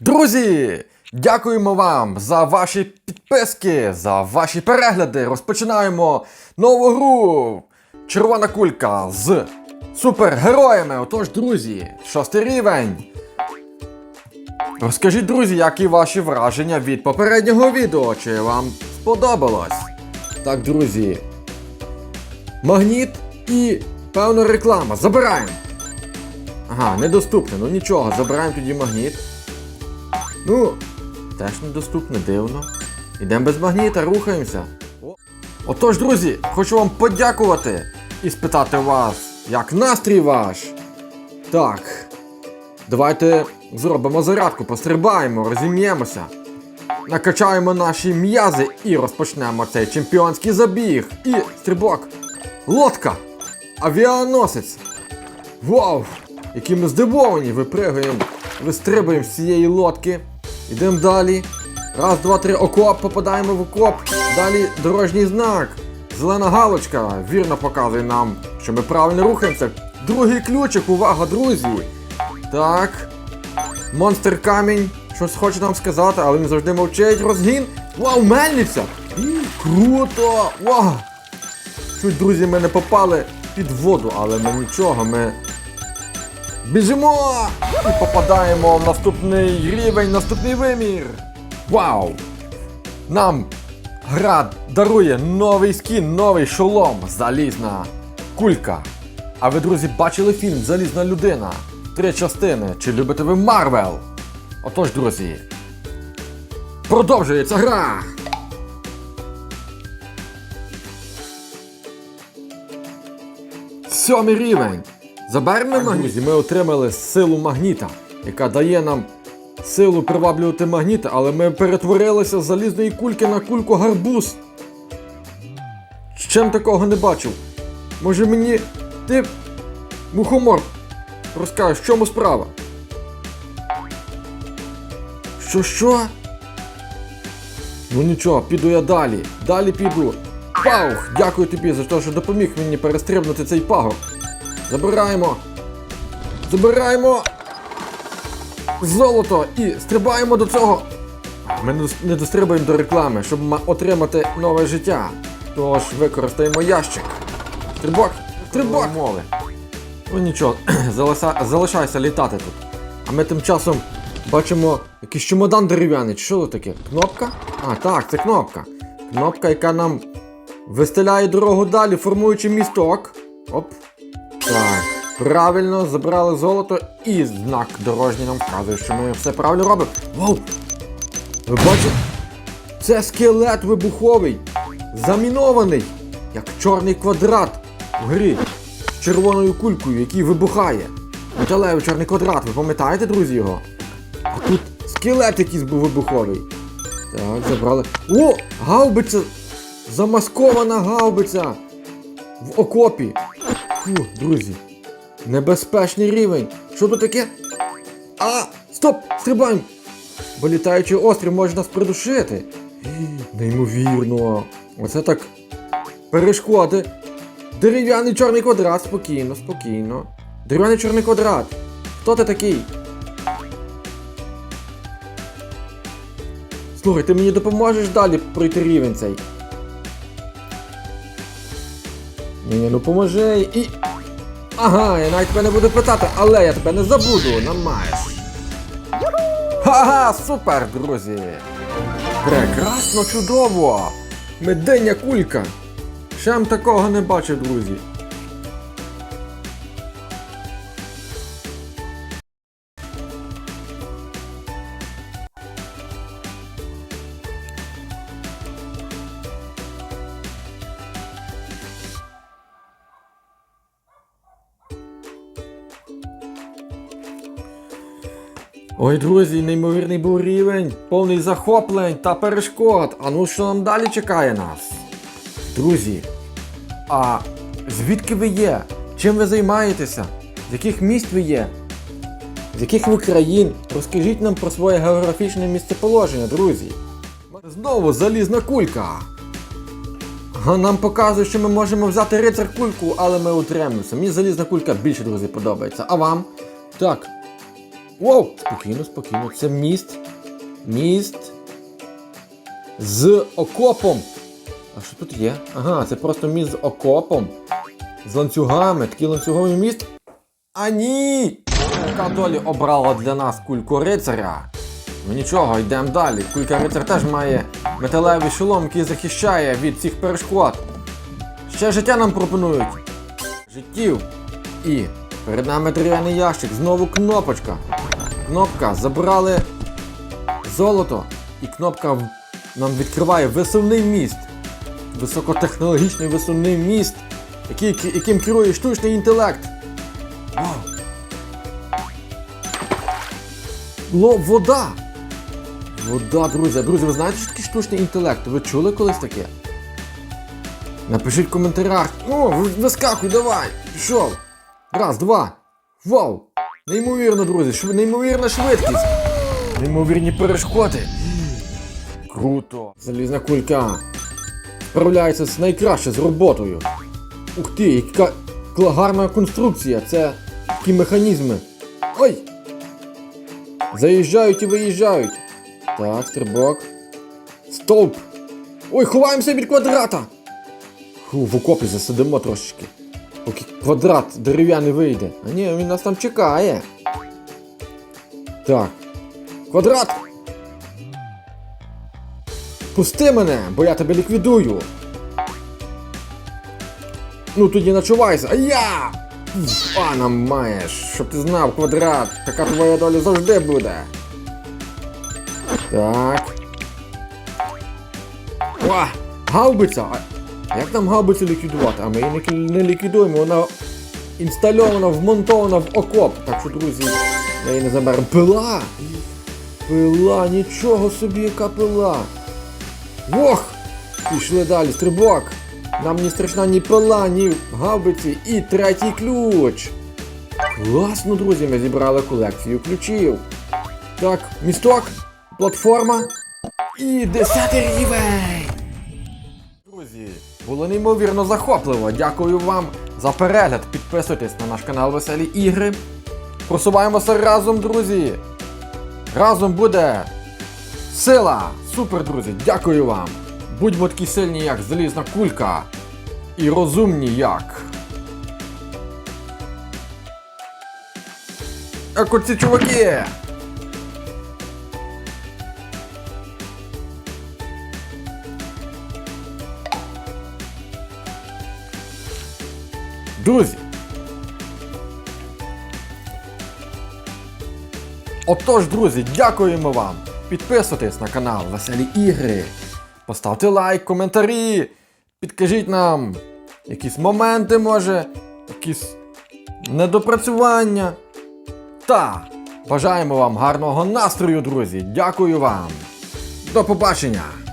Друзі! Дякуємо вам за ваші підписки, за ваші перегляди. Розпочинаємо нову гру. Червона кулька з супергероями. Отож, друзі, шостий рівень. Розкажіть, друзі, які ваші враження від попереднього відео, чи вам сподобалось? Так, друзі. Магніт і певна реклама. Забираємо. Ага, недоступне, ну нічого, забираємо тоді магніт. Ну, теж недоступне, дивно. Ідемо без магніта, рухаємося. Отож, друзі, хочу вам подякувати і спитати вас, як настрій ваш. Так. Давайте зробимо зарядку, пострибаємо, розім'ємося. Накачаємо наші м'язи і розпочнемо цей чемпіонський забіг. І стрибок. Лодка! Авіаносець! Вау! Які ми здивовані! Випригуємо, вистрибуємо з цієї лодки. Йдемо далі. Раз, два, три, окоп, попадаємо в окоп. Далі дорожній знак. Зелена галочка вірно показує нам, що ми правильно рухаємося. Другий ключик, увага, друзі! Так. Монстр камінь. Щось хоче нам сказати, але він завжди мовчить. Розгін. Вау, мельниця! Круто! Вау! Чуть, друзі, ми не попали під воду, але ми нічого, ми біжимо і попадаємо в наступний рівень, наступний вимір. Вау! Нам гра дарує новий скін, новий шолом, залізна кулька. А ви, друзі, бачили фільм Залізна людина? Три частини. Чи любите ви Марвел? Отож, друзі. Продовжується гра! Сьомий рівень. Заберемо магніт. Друзі, ми отримали силу магніта, яка дає нам силу приваблювати магніти, але ми перетворилися з залізної кульки на кульку гарбуз. Чим такого не бачив? Може мені ти, мухомор, розкажеш, в чому справа? Що що? Ну нічого, піду я далі. Далі піду. Паух! Дякую тобі за те, що допоміг мені перестрибнути цей пагорб. Забираємо. Забираємо. Золото і стрибаємо до цього. Ми не дос- не дострибаємо до реклами, щоб отримати нове життя. Тож використаємо ящик. Стрибок! Стрибок! Мови. Ну нічого, залиша- залишайся літати тут. А ми тим часом бачимо якийсь чемодан дерев'яний. Що це таке? Кнопка? А, так, це кнопка. Кнопка, яка нам вистеляє дорогу далі, формуючи місток. Оп. Так. Правильно, забрали золото і знак дорожній нам вказує, що ми все правильно робимо. Вау! Ви бачите? Це скелет вибуховий, замінований, як чорний квадрат в грі з червоною кулькою, який вибухає. Металевий чорний квадрат, ви пам'ятаєте, друзі, його? А тут скелет якийсь був вибуховий. Так, забрали. О! Гаубиця! Замаскована гаубиця! В окопі. Фу, друзі. Небезпечний рівень. Що тут таке? А! Стоп! Стрибаємо! Бо літаючий острів може нас придушити. Неймовірно. Оце так. Перешкоди. Дерев'яний чорний квадрат. Спокійно, спокійно. Дерев'яний чорний квадрат. Хто ти такий? Слухай, ти мені допоможеш далі пройти рівень цей. Ні, ні, ну поможи і. Ага, я навіть тебе не буду питати, але я тебе не забуду, намаєш. Ха-ха, супер, друзі! Прекрасно, чудово! Медення кулька! Ще такого не бачив, друзі. Ой, друзі, неймовірний був рівень, повний захоплень та перешкод. А ну що нам далі чекає нас? Друзі, а звідки ви є? Чим ви займаєтеся? З яких міст ви є? З яких ви країн? Розкажіть нам про своє географічне місцеположення, друзі. Знову залізна кулька. Нам показує, що ми можемо взяти рицар кульку, але ми утримуємося. Мені залізна кулька більше, друзі, подобається. А вам? Так, Воу! Спокійно, спокійно. Це міст. Міст. З окопом. А що тут є? Ага, це просто міст з окопом. З ланцюгами, такий ланцюговий міст. А ні! Яка долі обрала для нас кульку рицаря. Ну нічого, йдемо далі. Кулька рицар теж має металевий шолом, який захищає від цих перешкод. Ще життя нам пропонують. Життів. І перед нами дерев'яний ящик, знову кнопочка. Кнопка, забрали золото, і кнопка нам відкриває висувний міст. Високотехнологічний висувний міст, який, яким керує штучний інтелект. Вау! Ло, вода! Вода, друзі. Друзі, ви знаєте, що таке штучний інтелект? Ви чули колись таке? Напишіть в коментарях. О, вискакуй, давай! Пішов! Раз, два. Вау! Неймовірно, друзі, шв... неймовірна швидкість. Неймовірні перешкоди. Круто. Залізна кулька. Справляється з найкраще з роботою. Ух ти, яка гарна конструкція. Це такі механізми. Ой! Заїжджають і виїжджають. Так, стрибок. Стовп! Ой, ховаємося від квадрата! Фу, в окопі засидимо трошечки. Поки квадрат дерев'яний вийде. А ні, він нас там чекає. Так. Квадрат! Пусти мене, бо я тебе ліквідую. Ну тоді начувайся. А я! Пана маєш, щоб ти знав, квадрат. Така твоя доля завжди буде. Так. О, гаубиця! Як нам гаубицю ліквідувати? А ми її не, ліквідуємо, вона інстальована, вмонтована в окоп. Так що, друзі, ми її не заберемо. Пила! Пила, нічого собі, яка пила. Ох! Пішли далі, стрибок. Нам не страшна ні пила, ні гаубиці і третій ключ. Класно, друзі, ми зібрали колекцію ключів. Так, місток, платформа і десятий рівень. Друзі, було неймовірно захопливо. Дякую вам за перегляд. Підписуйтесь на наш канал Веселі Ігри. Просуваємося разом, друзі. Разом буде сила! Супер, друзі! Дякую вам! Будьмо такі сильні, як залізна кулька. І розумні як. Як оці чуваки! Друзі! Отож, друзі, дякуємо вам! Підписуйтесь на канал Веселі Ігри. Поставте лайк, коментарі. Підкажіть нам якісь моменти, може, якісь недопрацювання. Та бажаємо вам гарного настрою, друзі. Дякую вам. До побачення!